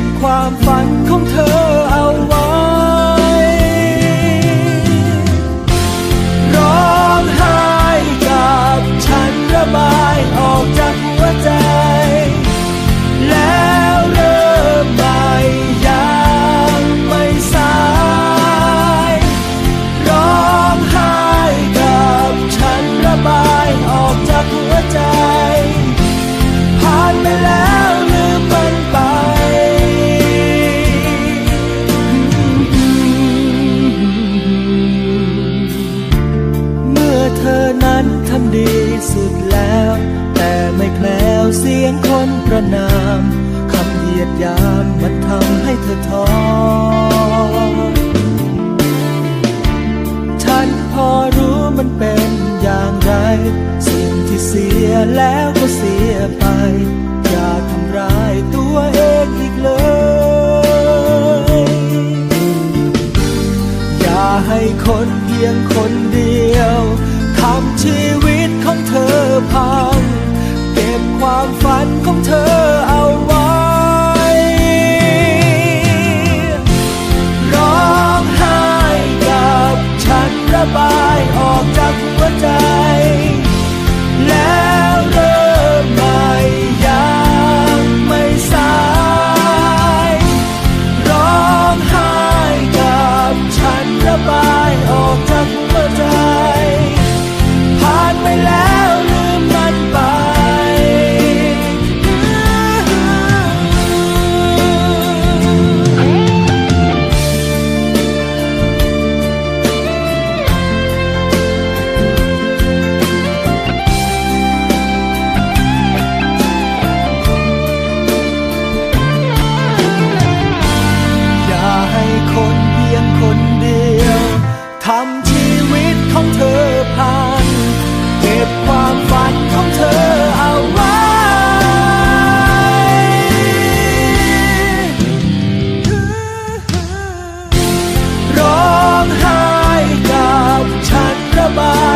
บความฝันของเธอ ยียดหยามมันทำให้เธอท้อ ฉันพอรู้มันเป็นอย่างไร สิ่งที่เสียแล้วก็เสียไป อย่าทำร้ายตัวเองอีกเลย อย่าให้คนเพียงคนเดียวทำชีวิตของเธอพัง เก็บความฝันของเธอ acabar.